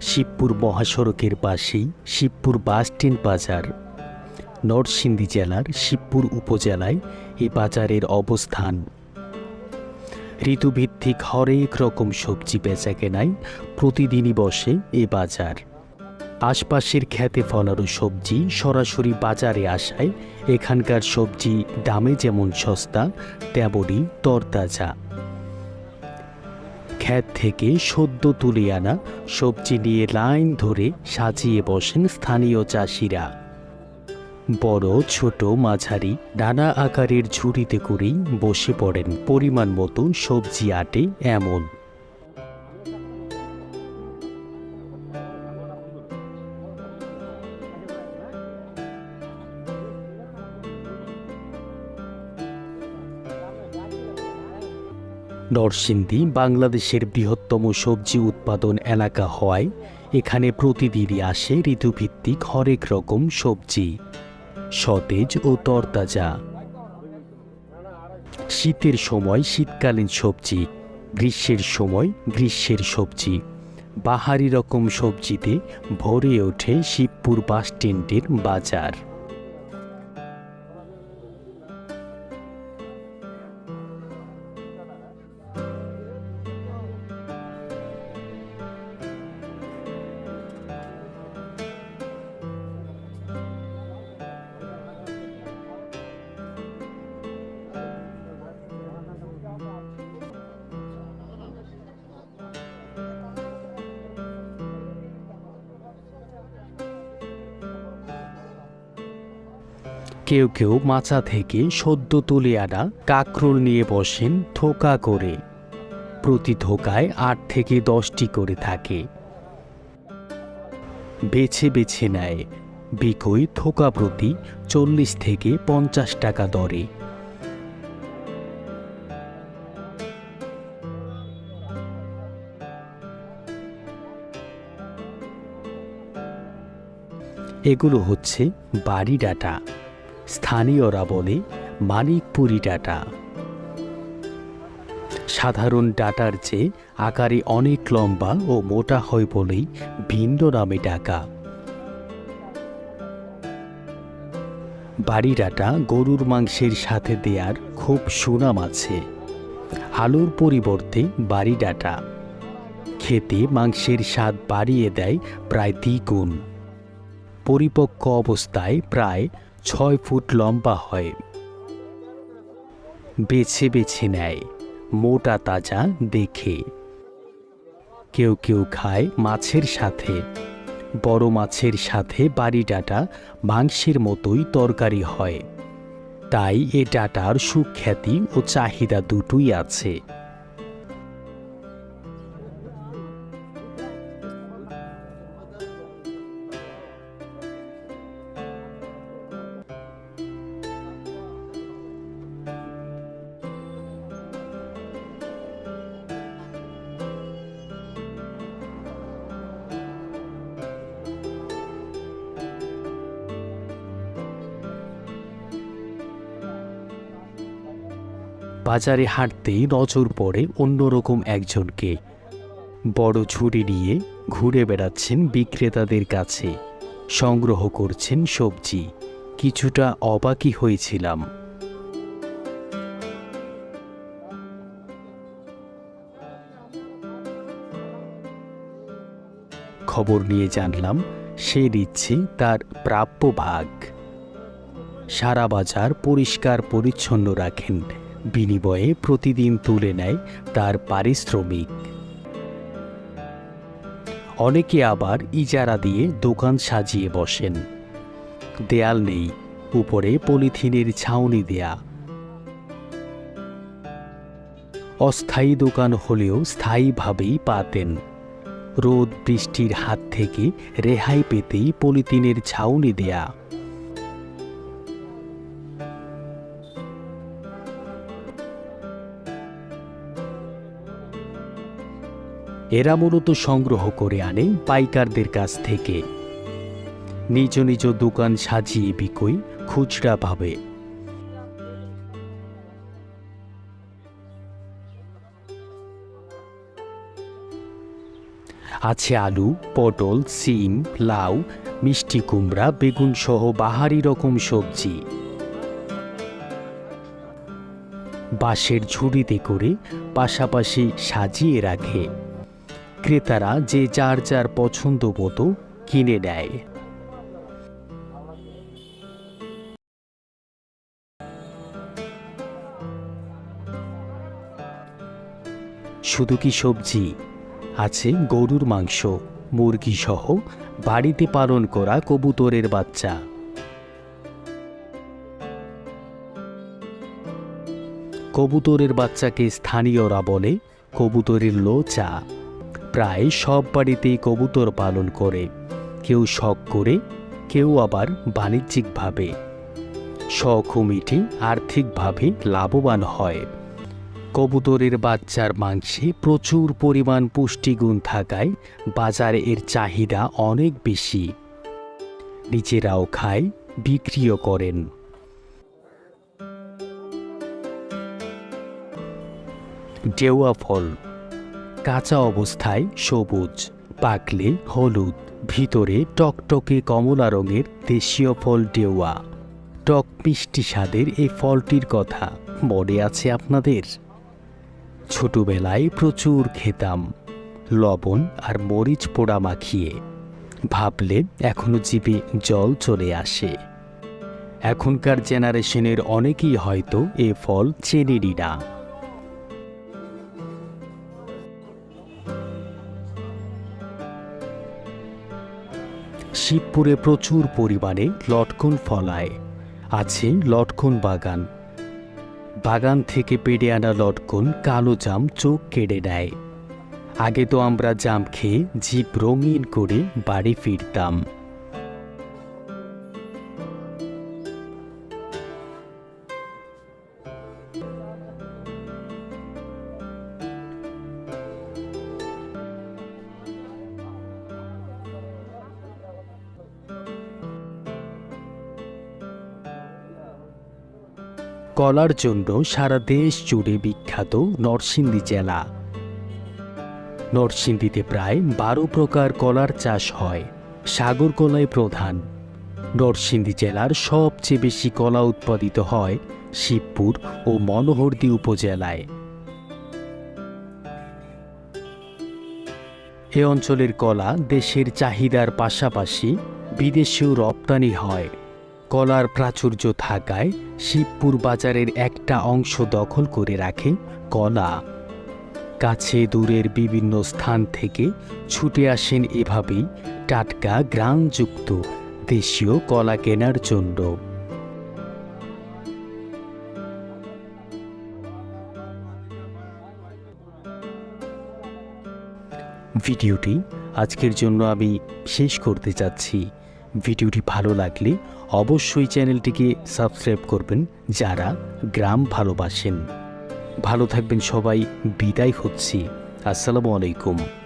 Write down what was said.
শিবপুর মহাসড়কের পাশেই শিবপুর বাসস্ট্যান্ড বাজার। নরসিংদী জেলার শিবপুর উপজেলায় এই বাজারের অবস্থান। ঋতুভিত্তিক হরেক রকম সবজি বেচা কেনায় প্রতিদিনই বসে এ বাজার। আশপাশের খেতে ফলানো সবজি সরাসরি বাজারে আসায় এখানকার সবজি দামে যেমন সস্তা তেমনই তরতাজা। ক্ষেত থেকে সদ্য তুলে আনা সবজি নিয়ে লাইন ধরে সাজিয়ে বসেন স্থানীয় চাষিরা। বড়, ছোট, মাঝারি, নানা আকারের ঝুড়িতে করেই বসে পড়েন পরিমাণ মতো সবজি আটে এমন। নরসিংদী, বাংলাদেশের বৃহত্তম সবজি উৎপাদন এলাকা হওয়ায় এখানে প্রতিদিনই আসে ঋতুভিত্তিক হরেক রকম সবজি। সতেজ ও তরতাজা। শীতের সময় শীতকালীন সবজি, গ্রীষ্মের সময় গ্রীষ্মের সবজি। বাহারি রকম সবজিতে ভরে ওঠে শিবপুর বাস বাসস্ট্যান্ডের বাজার। কেউ কেউ মাচা থেকে সদ্য তুলে আনা কাকরোল নিয়ে বসেন থোকা করে। প্রতি থোকায় আট থেকে দশটি করে থাকে। বেছে বেছে নেয়। বিকই থোকা প্রতি চল্লিশ থেকে পঞ্চাশ টাকা দরে। এগুলো হচ্ছে বাড়ি ডাটা। স্থানীয়রা বলে, মানিকপুরি ডাটা। সাধারণ ডাটার চেয়ে আকারে অনেক লম্বা ও মোটা হয় বলেই ভিন্ন নামে ডাকা। বাড়ি ডাটা গরুর মাংসের সাথে দেয়ার খুব সুনাম আছে। আলুর পরিবর্তে বাড়ি ডাটা। খেতে মাংসের স্বাদ বাড়িয়ে দেয় প্রায় দ্বিগুণ। পরিপক্ক অবস্থায় প্রায় ছয় ফুট লম্বা হয়। বেছে বেছে নেয়, মোটা তাজা দেখে। কেউ কেউ খায় মাছের সাথে। বড় মাছের সাথে বাড়ি ডাটা মাংসের মতোই তরকারি হয়। তাই এ ডাটার সুখ্যাতি ও চাহিদা দুটোই আছে। বাজারে হাঁটতেই নজর পড়ে অন্যরকম একজনকে। বড় ঝুড়ি নিয়ে ঘুরে বেড়াচ্ছেন বিক্রেতাদের কাছে। সংগ্রহ করছেন সবজি। কিছুটা অবাকই হয়েছিলাম। খবর নিয়ে জানলাম, সে দিচ্ছে তার প্রাপ্য ভাগ। সারা বাজার পরিষ্কার পরিচ্ছন্ন রাখেন। বিনিময়ে প্রতিদিন তুলে নেয় তার পারিশ্রমিক। অনেকে আবার ইজারা দিয়ে দোকান সাজিয়ে বসেন। দেয়াল নেই, উপরে পলিথিনের ছাউনি দেয়া। অস্থায়ী দোকান হলেও স্থায়ীভাবেই পাতেন। রোদ বৃষ্টির হাত থেকে রেহাই পেতেই পলিথিনের ছাউনি দেয়া। এরা মূলত সংগ্রহ করে আনে পাইকারদের কাছ থেকে। নিজ নিজ দোকান সাজিয়ে বিকই খুচরা পাবে। আছে আলু, পটল, সিম, লাউ, মিষ্টি কুমড়া, বেগুন সহ বাহারি রকম সবজি। বাঁশের ঝুড়িতে করে পাশাপাশি সাজিয়ে রাখে। ক্রেতারা যে যার যার পছন্দ মতো কিনে নেয়। শুধু কি সবজি? আছে গরুর মাংস মুরগি সহ বাড়িতে পালন করা কবুতরের বাচ্চা। কবুতরের বাচ্চাকে স্থানীয়রা বলে কবুতরের লোচা। প্রায় সব বাড়িতেই কবুতর পালন করে। কেউ শখ করে, কেউ আবার বাণিজ্যিকভাবে। শখ ও মিটে আর্থিকভাবে লাভবান হয়। কবুতরের বাচ্চার মাংসে প্রচুর পরিমাণ পুষ্টিগুণ থাকায় বাজারে এর চাহিদা অনেক বেশি। নিজেরাও খায়, বিক্রিও করেন। ডেওয়া ফল কাঁচা অবস্থায় সবুজ পাকলে হলুদ, ভিতরে টকটকে কমলা রঙের দেশীয় ফল ডেওয়া। টক মিষ্টি স্বাদের এই ফলটির কথা মনে আছে আপনাদের? ছোটবেলায় প্রচুর খেতাম, লবণ আর মরিচ পোড়া মাখিয়ে। ভাবলে এখনও জিভে জল চলে আসে। এখনকার জেনারেশনের অনেকেই হয়তো এ ফল চেনেনি না। শিবপুরে প্রচুর পরিমাণে লটকন ফলায়। আছে লটকন বাগান। বাগান থেকে পেড়ে আনা লটকন কালো জাম চোখ কেড়ে নেয়। আগে তো আমরা জাম খেয়ে জীব রঙিন করে বাড়ি ফিরতাম। কলার জন্য সারা দেশ জুড়ে বিখ্যাত নরসিংদী জেলা। নরসিংদীতে প্রায় বারো প্রকার কলার চাষ হয় সাগর কলাই প্রধান। নরসিংদী জেলার সবচেয়ে বেশি কলা উৎপাদিত হয় শিবপুর ও মনোহরদী উপজেলায়। এ অঞ্চলের কলা দেশের চাহিদার পাশাপাশি বিদেশেও রপ্তানি হয়। কলার প্রাচুর্য থাকায় শিবপুর বাজারের একটা অংশ দখল করে রাখে কলা। কাছে দূরের বিভিন্ন স্থান থেকে ছুটে আসেন এভাবেই টাটকা গ্রামযুক্ত দেশীয় কলা কেনার জন্য। ভিডিওটি আজকের জন্য আমি শেষ করতে চাচ্ছি। ভিডিওটি ভালো লাগলে অবশ্যই চ্যানেলটিকে সাবস্ক্রাইব করবেন যারা গ্রাম ভালোবাসেন। ভালো থাকবেন সবাই, বিদায় হচ্ছি। আসসালামু আলাইকুম।